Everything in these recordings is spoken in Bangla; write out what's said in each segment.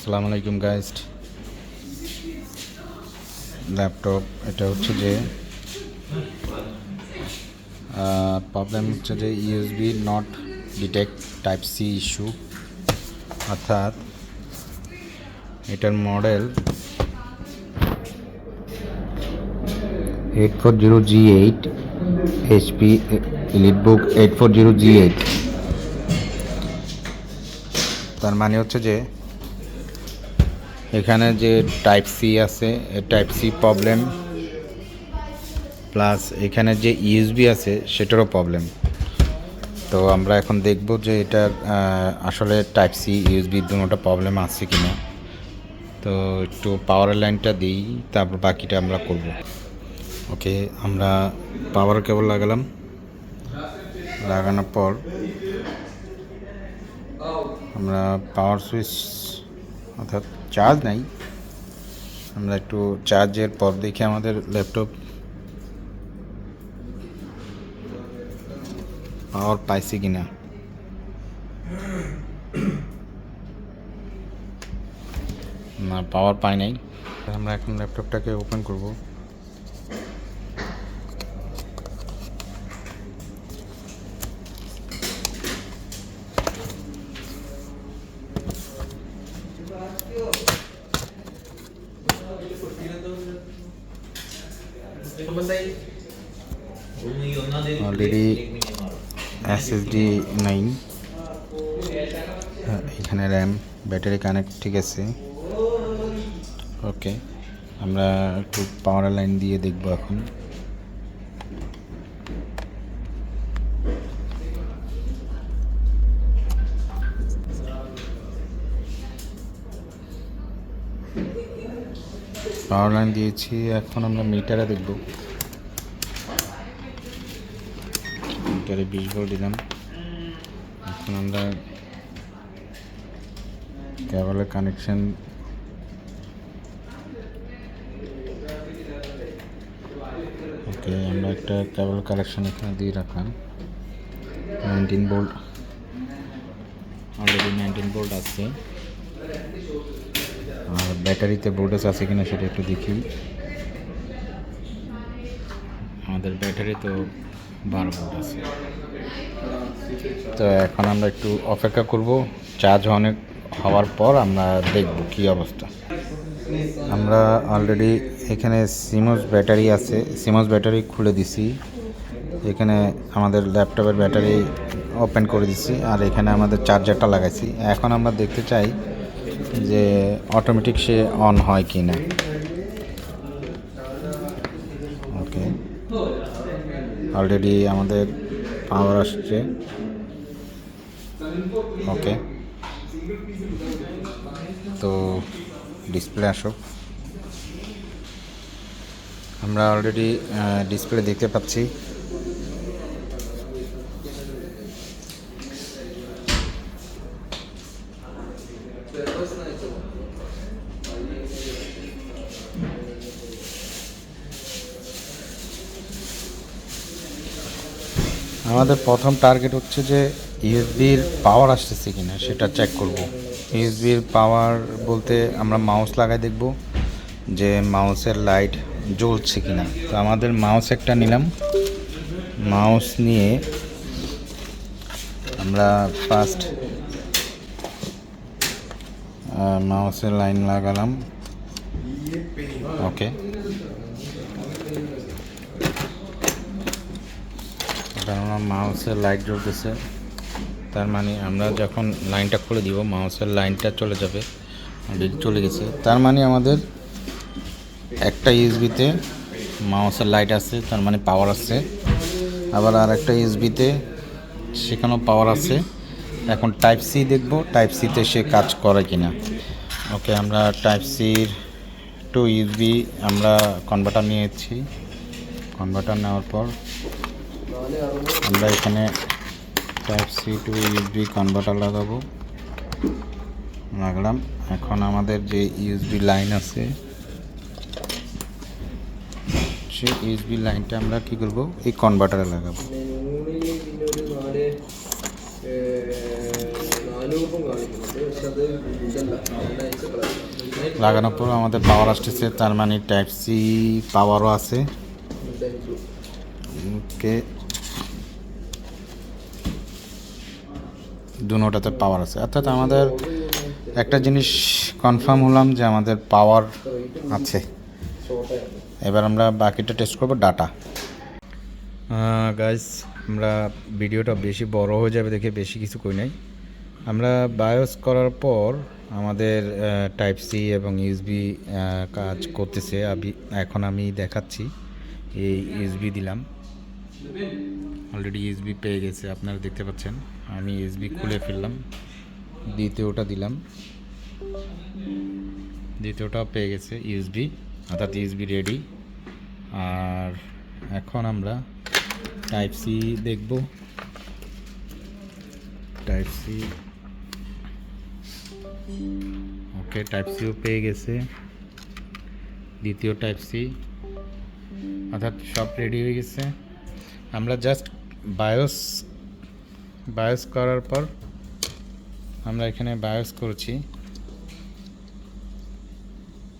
আসসালামু আলাইকুম গাইজ ল্যাপটপ এটা হচ্ছে যে প্রবলেম হচ্ছে যে USB not detect type C issue অর্থাৎ এটার model eight four zero G eight HP EliteBook eight four zero G eight তার মানে হচ্ছে যে এখানে যে টাইপ সি আছে টাইপ সি প্রবলেম প্লাস এখানে যে ইউএসবি আছে, সেটারও প্রবলেম তো আমরা এখন দেখব যে এটা আসলে টাইপ সি ইউএসবি দুটোটা প্রবলেম আছে কি না তো একটু পাওয়ার লাইনটা দিই, তারপর বাকিটা আমরা করব। ওকে আমরা পাওয়ার কেবল লাগালাম। লাগানোর পর আমরা পাওয়ার সুইচ অর্থাৎ চার্জ নাই। আমরা একটু চার্জের পর দেখি আমাদের ল্যাপটপ পাওয়ার পাইছি কিনা। না পাওয়ার পাই নাই। আমরা এখন ল্যাপটপটাকে ওপেন করব। অলরেডি এস এস এসএসডি নাই এখানে র্যাম ব্যাটারি কানেক্ট ঠিক আছে। ওকে আমরা একটু পাওয়ার লাইন দিয়ে দেখব এখন। পাওয়ার লাইন দিয়েছি, এখন আমরা মিটারে দেখব। মিটারে বিশ ভোল্ট দিলাম। এখন আমরা কেবলের কানেকশন ওকে আমরা একটা কেবল কানেকশন এখানে দিয়ে রাখলাম। Nineteen volt already nineteen volt আছে। আর ব্যাটারিতে ভোল্টেজ আছে কিনা সেটা একটু দেখি। আমাদের ব্যাটারি তো বারো ভোল্ট আছে। তো এখন আমরা একটু অপেক্ষা করব। চার্জ অনেক হওয়ার পর আমরা দেখব কি অবস্থা। আমরা অলরেডি এখানে সিমোস ব্যাটারি আছে। সিমোস ব্যাটারি খুলে দিছি। এখানে আমাদের ল্যাপটপের ব্যাটারি ওপেন করে দিছি। আর এখানে আমাদের চার্জারটা লাগাইছি। এখন আমরা দেখতে চাই যে অটোমেটিক সে অন হয় কি না ওকে অলরেডি আমাদের পাওয়ার আসছে। ওকে তো ডিসপ্লে আসুক। আমরা অলরেডি ডিসপ্লে দেখতে পাচ্ছি। আমাদের প্রথম টার্গেট হচ্ছে যে ইউএসবির পাওয়ার আসতেছে কিনা, সেটা চেক করব। ইউএসবির পাওয়ার বলতে আমরা মাউস লাগাই দেখব যে মাউসের লাইট জ্বলছে কিনা। তো আমাদের মাউস একটা নিলাম। মাউস নিয়ে আমরা ফার্স্ট মাউসের লাইন লাগালাম। ওকে কেননা মাউসের লাইট জ্বলতেছে। তার মানে আমরা যখন লাইনটা খুলে দিব, মাউসের লাইনটা চলে যাবে অলরেডি চলে গেছে। তার মানে আমাদের একটা ইউএসবিতে মাউসের লাইট আছে, তার মানে পাওয়ার আছে আবার আর একটা ইউএসবিতে সেখানেও পাওয়ার আছে। এখন টাইপ সি দেখব টাইপ সিতে সে কাজ করে কিনা। ওকে আমরা টাইপ সির টু ইউএসবি আমরা কনভার্টার নিয়েছি। কনভার্টার নেওয়ার পর আমরা এখানে type C to USB converter লাগাবো। লাগলাম। এখন আমাদের যে ইউজবি লাইন আছে সেই ইউজবি লাইনটা আমরা কি করব? এই কনভার্টারে লাগাবো। লাগানোর পর আমাদের পাওয়ার আসতেছে, তার মানে টাইপ সি পাওয়ারও আছে। দুটোটাতে পাওয়ার আছে। অর্থাৎ আমাদের একটা জিনিস কনফার্ম হলাম যে আমাদের পাওয়ার আছে। এবার আমরা বাকিটা টেস্ট করব ডাটা গাইস আমরা ভিডিওটা বেশি বড় হয়ে যাবে দেখে বেশি কিছু করি নাই। আমরা বায়োস করার পর আমাদের টাইপ সি এবং ইউএসবি কাজ করতেছে। আমি এখন আমি দেখাচ্ছি। এই ইউএসবি দিলাম। অলরেডি ইউএসবি পেয়ে গেছে, আপনারা দেখতে পাচ্ছেন। আমি ইউএসবি খুলে ফেললাম। দ্বিতীয়টা দিলাম। দ্বিতীয়টাও পেয়ে গেছে ইউএসবি অর্থাৎ ইউএসবি রেডি আর এখন আমরা টাইপ সি দেখব। টাইপ সি ওকে টাইপ সিও পেয়ে গেছে। দ্বিতীয় টাইপ সি অর্থাৎ সব রেডি হয়ে গেছে। আমরা জাস্ট বায়োস বায়োস করার পর আমরা এখানে বায়োস করছি।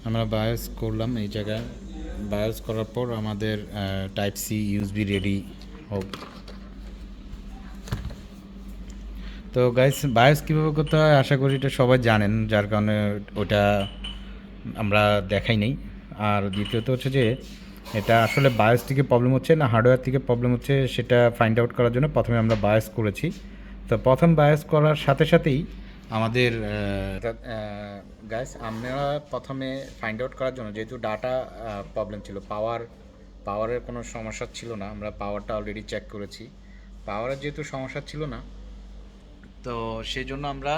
আমরা বায়োস করলাম এই জায়গায়। বায়োস করার পর আমাদের টাইপ সি ইউএসবি রেডি হোক। তো গাইস বায়োস কীভাবে করতে হয়? আশা করি এটা সবাই জানেন, যার কারণে ওটা আমরা দেখাই নেই। আর দ্বিতীয়ত হচ্ছে যে এটা আসলে বায়োস থেকে প্রবলেম হচ্ছে না হার্ডওয়্যার থেকে প্রবলেম হচ্ছে সেটা ফাইন্ড আউট করার জন্য প্রথমে আমরা বায়োস করেছি। তো প্রথম বায়োস করার সাথে সাথেই আমাদের গ্যাস আমরা প্রথমে ফাইন্ড আউট করার জন্য যেহেতু ডাটা প্রবলেম ছিল পাওয়ার পাওয়ারের কোনো সমস্যা ছিল না, আমরা পাওয়ারটা অলরেডি চেক করেছি। পাওয়ারের যেহেতু সমস্যা ছিল না, তো সেই জন্য আমরা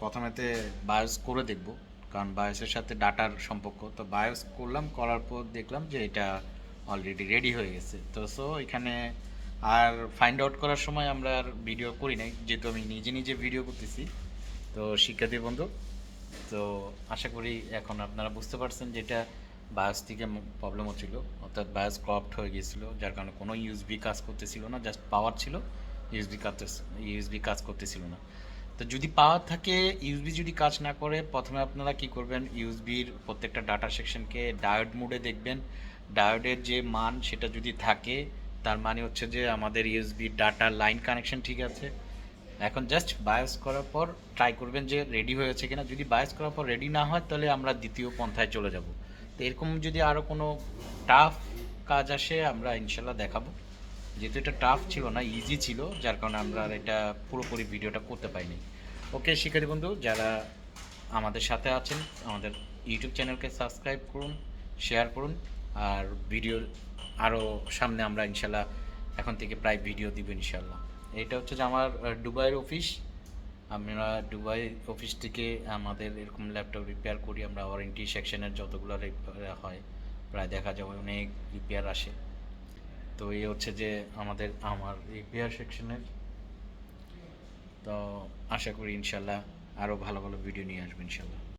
প্রথমেতে বায়োস করে দেখব। কারণ বায়োসের সাথে ডাটার সম্পর্ক। তো বায়োস করলাম, করার পর দেখলাম যে এটা অলরেডি রেডি হয়ে গেছে। তো সো এখানে আর ফাইন্ড আউট করার সময় আমরা আর ভিডিও করি নাই, যেহেতু আমি নিজে নিজে ভিডিও করতেছি। তো শিক্ষার্থী বন্ধু, তো আশা করি এখন আপনারা বুঝতে পারছেন যে এটা বায়োস থেকে প্রবলেম হচ্ছিল। অর্থাৎ বায়োস ক্রপড হয়ে গিয়েছিল, যার কারণে কোনো ইউএসবি কাজ করতেছিল না জাস্ট পাওয়ার ছিল ইউএসবি কাজ ইউএসবি কাজ করতেছিল না। তো যদি পাওয়ার থাকে ইউএসবি যদি কাজ না করে, প্রথমে আপনারা কি করবেন? ইউএসবির প্রত্যেকটা ডাটা সেকশনকে ডায়োড মোডে দেখবেন। ডায়োডের যে মান সেটা যদি থাকে, তার মানে হচ্ছে যে আমাদের ইউএসবি ডাটা লাইন কানেকশন ঠিক আছে। এখন জাস্ট বায়োস করার পর ট্রাই করবেন যে রেডি হয়েছে কিনা। যদি বায়োস করার পর রেডি না হয়, তাহলে আমরা দ্বিতীয় পন্থায় চলে যাব। তো এরকম যদি আরও কোনো টাফ কাজ আসে, আমরা ইনশাল্লাহ দেখাবো। যেহেতু এটা টাফ ছিল না ইজি ছিল, যার কারণে আমরা আর এটা পুরোপুরি ভিডিওটা করতে পাইনি ওকে, শিক্ষার্থী বন্ধু, যারা আমাদের সাথে আছেন, আমাদের ইউটিউব চ্যানেলকে সাবস্ক্রাইব করুন শেয়ার করুন, আর ভিডিও আরও সামনে আমরা ইনশাল্লাহ এখন থেকে প্রায় ভিডিও দিব ইনশাল্লাহ। এটা হচ্ছে যে আমার দুবাইয়ের অফিস আমরা দুবাই অফিস থেকে আমাদের এরকম ল্যাপটপ রিপেয়ার করি, আমরা ওয়ারেন্টি সেকশনের যতগুলো হয়, প্রায় দেখা যাবে অনেক রিপেয়ার আসে। তো এই হচ্ছে যে আমাদের, আমার এই রিপেয়ার সেকশনের তো আশা করি ইনশাল্লাহ আরও ভালো ভালো ভিডিও নিয়ে আসব ইনশাল্লাহ।